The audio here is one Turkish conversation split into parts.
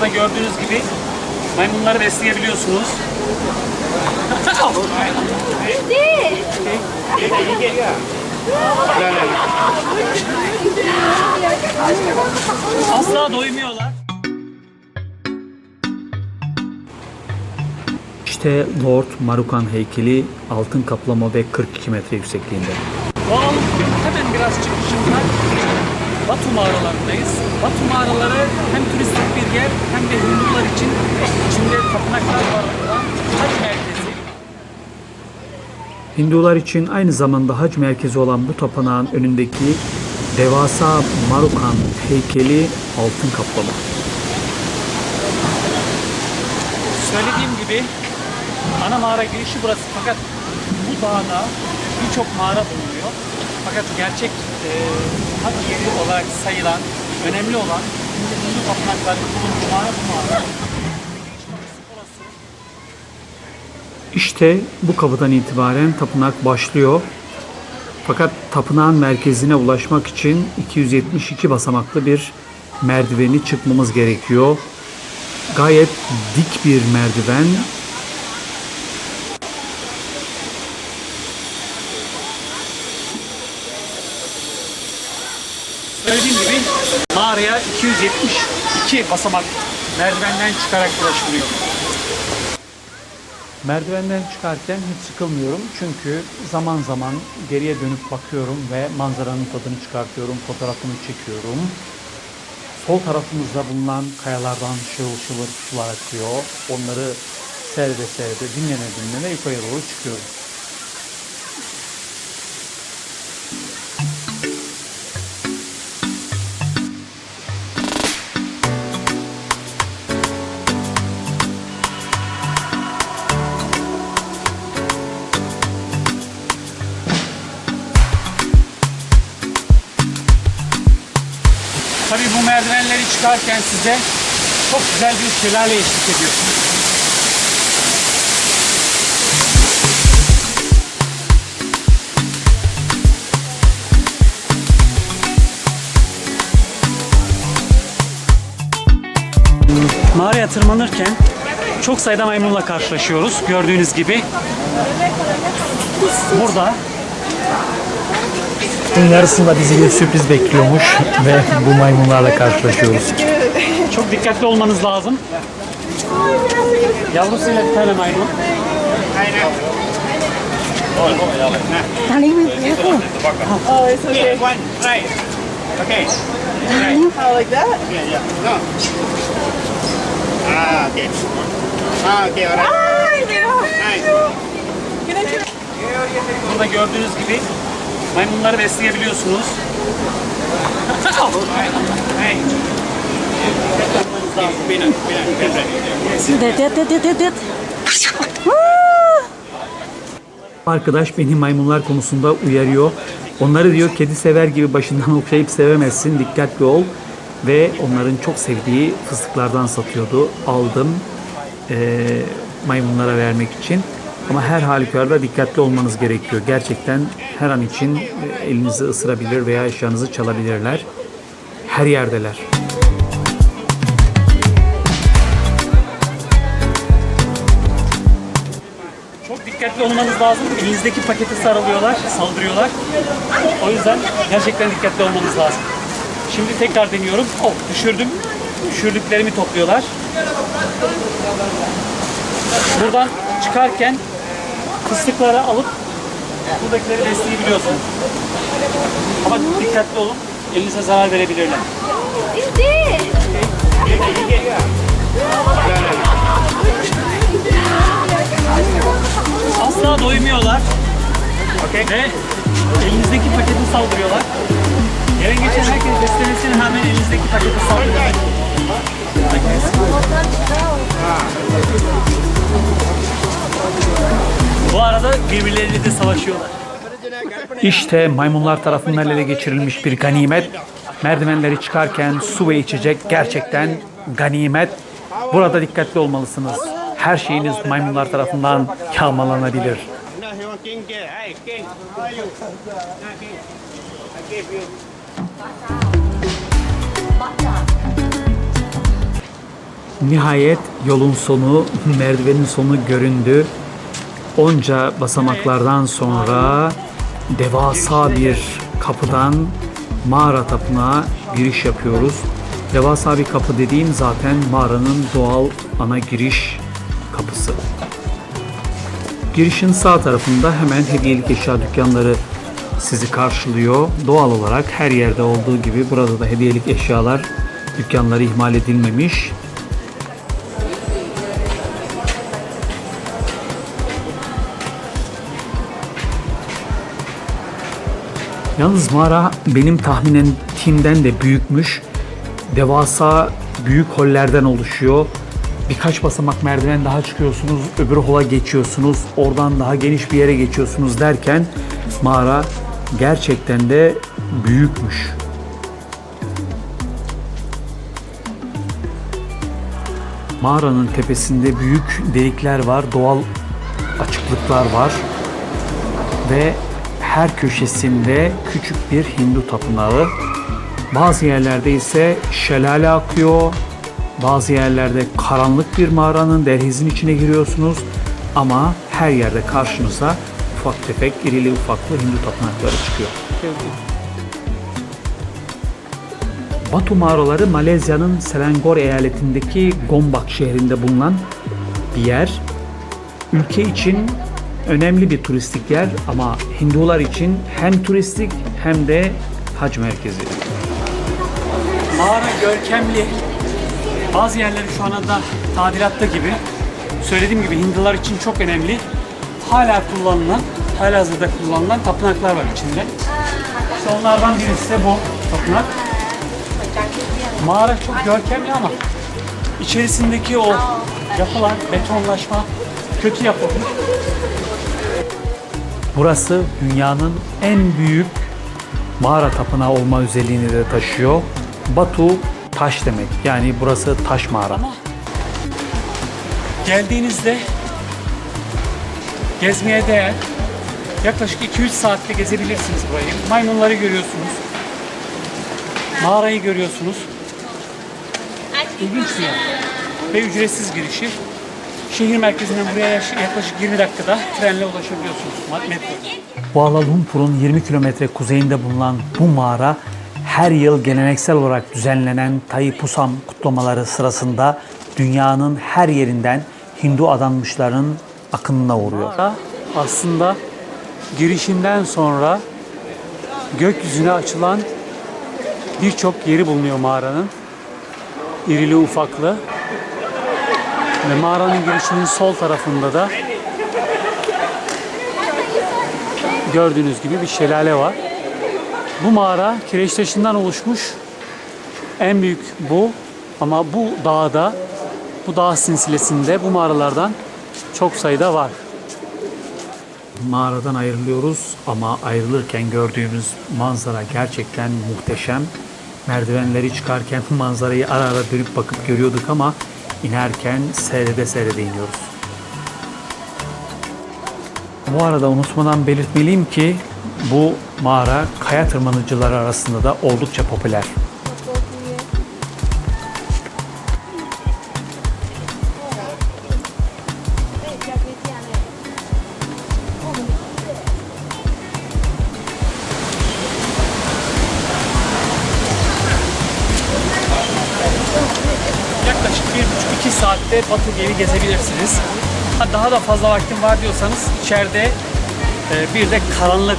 Burada gördüğünüz gibi maymunları besleyebiliyorsunuz. Asla doymuyorlar. İşte Lord Marukan heykeli altın kaplama ve 42 metre yüksekliğinde. Doğal hemen biraz çıkışında Batu mağaralarındayız. Batu mağaraları hem turistik bir yer hem de Hindular için içinde tapınaklar var olan hac merkezi. Hindular için aynı zamanda hac merkezi olan bu tapınağın önündeki devasa Marukan heykeli altın kaplama. Söylediğim gibi ana mağara girişi burası fakat bu dağda birçok mağara bulunuyor. Fakat gerçek e, hac yeri olarak sayılan, önemli olan Hindu tapınaklarının bulunduğu mağara bu mağara. Orası İşte bu kapıdan itibaren tapınak başlıyor. Fakat tapınağın merkezine ulaşmak için 272 basamaklı bir merdiveni çıkmamız gerekiyor. Gayet dik bir merdiven. Söylediğim gibi mağaraya 272 basamak merdivenden çıkarak ulaşılıyor. Merdivenden çıkarken hiç sıkılmıyorum çünkü zaman zaman geriye dönüp bakıyorum ve manzaranın tadını çıkartıyorum, fotoğrafını çekiyorum. Sol tarafımızda bulunan kayalardan şırıl şırıl sular akıyor. Onları seyrede seyrede, dinlene dinlene yukarıya doğru çıkıyorum. Tabii bu merdivenleri çıkarken size çok güzel bir şelale eşlik ediyor. Mağaraya tırmanırken çok sayıda maymunla karşılaşıyoruz. Gördüğünüz gibi burada Bunun yarısında bizi bir sürpriz bekliyormuş ve bu maymunlarla karşılaşıyoruz. çok dikkatli olmanız lazım. Yavrusuyla bir tane maymun. Darling, careful. Oh, it's okay. One, right. Okay. Oh, like that? Yeah, yeah. No. Ah, okay. Ah, okay, alright. Ay. Nice. Burada gördüğünüz gibi maymunları besleyebiliyorsunuz. Arkadaş beni maymunlar konusunda uyarıyor. Onları diyor kedi sever gibi başından okşayıp sevemezsin, dikkatli ol. Ve onların çok sevdiği fıstıklardan satıyordu. Aldım eee, maymunlara vermek için. Ama her halükarda dikkatli olmanız gerekiyor. Gerçekten her an için e, elinizi ısırabilir veya eşyanızı çalabilirler. Her yerdeler. Çok dikkatli olmanız lazım. Elinizdeki paketi sarılıyorlar, saldırıyorlar. O yüzden gerçekten dikkatli olmanız lazım. Şimdi tekrar deniyorum. Oh, düşürdüm. Düşürdüklerimi topluyorlar. Buradan çıkarken fıstıkları alıp buradakileri besleyebiliyorsunuz. Ama dikkatli olun. Elinize zarar verebilirler. Asla doymuyorlar. Ve elinizdeki paketi saldırıyorlar. Gelen geçen herkes beslemesine rağmen elinizdeki paketi saldırıyorlar. Bu arada birbirleriyle de savaşıyorlar. İşte maymunlar tarafından ele geçirilmiş bir ganimet. Merdivenleri çıkarken su ve içecek gerçekten ganimet. Burada dikkatli olmalısınız. Her şeyiniz maymunlar tarafından yağmalanabilir. Nihayet yolun sonu, merdivenin sonu göründü. Onca basamaklardan sonra devasa bir kapıdan mağara tapınağa giriş yapıyoruz. Devasa bir kapı dediğim zaten mağaranın doğal ana giriş kapısı. Girişin sağ tarafında hemen hediyelik eşya dükkanları sizi karşılıyor. Doğal olarak her yerde olduğu gibi burada da hediyelik eşyalar dükkanları ihmal edilmemiş. Yalnız mağara benim tahmin ettiğimden de büyükmüş. Devasa büyük hollerden oluşuyor. Birkaç basamak merdiven daha çıkıyorsunuz, öbür hola geçiyorsunuz, oradan daha geniş bir yere geçiyorsunuz derken mağara gerçekten de büyükmüş. Mağaranın tepesinde büyük delikler var, doğal açıklıklar var ve her köşesinde küçük bir Hindu tapınağı. Bazı yerlerde ise şelale akıyor. Bazı yerlerde karanlık bir mağaranın dehlizin içine giriyorsunuz. Ama her yerde karşınıza ufak tefek, irili ufaklı Hindu tapınakları çıkıyor. Batu mağaraları Malezya'nın Selangor eyaletindeki Gombak şehrinde bulunan bir yer. Ülke için önemli bir turistik yer ama Hindular için hem turistik hem de hac merkezi. Mağara görkemli. Bazı yerleri şu anda tadilatta gibi. Söylediğim gibi Hindular için çok önemli. Hala kullanılan, hala hazırda kullanılan tapınaklar var içinde. İşte onlardan birisi de bu tapınak. Mağara çok görkemli ama içerisindeki o yapılan betonlaşma kötü yapılmış. Burası dünyanın en büyük mağara tapınağı olma özelliğini de taşıyor. Batu taş demek. Yani burası taş mağara. Geldiğinizde gezmeye değer. Yaklaşık 2-3 saatte gezebilirsiniz burayı. Maymunları görüyorsunuz. Mağarayı görüyorsunuz. İlginç bir yer. Ve ücretsiz girişi. Şehir merkezinden buraya yaklaşık 20 dakikada trenle ulaşabiliyorsunuz. Metro. Kuala Lumpur'un 20 kilometre kuzeyinde bulunan bu mağara her yıl geleneksel olarak düzenlenen Taipusam kutlamaları sırasında dünyanın her yerinden Hindu adanmışların akınına uğruyor. Aslında girişinden sonra gökyüzüne açılan birçok yeri bulunuyor mağaranın. İrili ufaklı. Ve mağaranın girişinin sol tarafında da gördüğünüz gibi bir şelale var. Bu mağara kireç taşından oluşmuş. En büyük bu ama bu dağda, bu dağ silsilesinde bu mağaralardan çok sayıda var. Mağaradan ayrılıyoruz ama ayrılırken gördüğümüz manzara gerçekten muhteşem. Merdivenleri çıkarken manzarayı ara ara dönüp bakıp görüyorduk ama inerken seyrede seyrede iniyoruz. Bu arada unutmadan belirtmeliyim ki bu mağara kaya tırmanıcıları arasında da oldukça popüler. İki saatte Batu Gölü gezebilirsiniz. Ha, daha da fazla vaktim var diyorsanız içeride e, bir de karanlık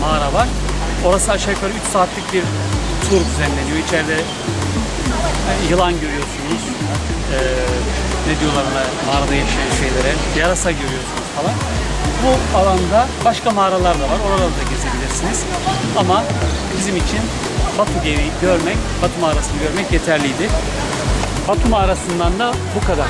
mağara var. Orası aşağı yukarı 3 saatlik bir tur düzenleniyor. İçeride yılan görüyorsunuz. E, ne diyorlar ona mağarada yaşayan şeylere. Yarasa görüyorsunuz falan. Bu alanda başka mağaralar da var. Oraları da gezebilirsiniz. Ama bizim için Batu Gölü'yü görmek, Batu mağarasını görmek yeterliydi. Batu mağarasından da bu kadar.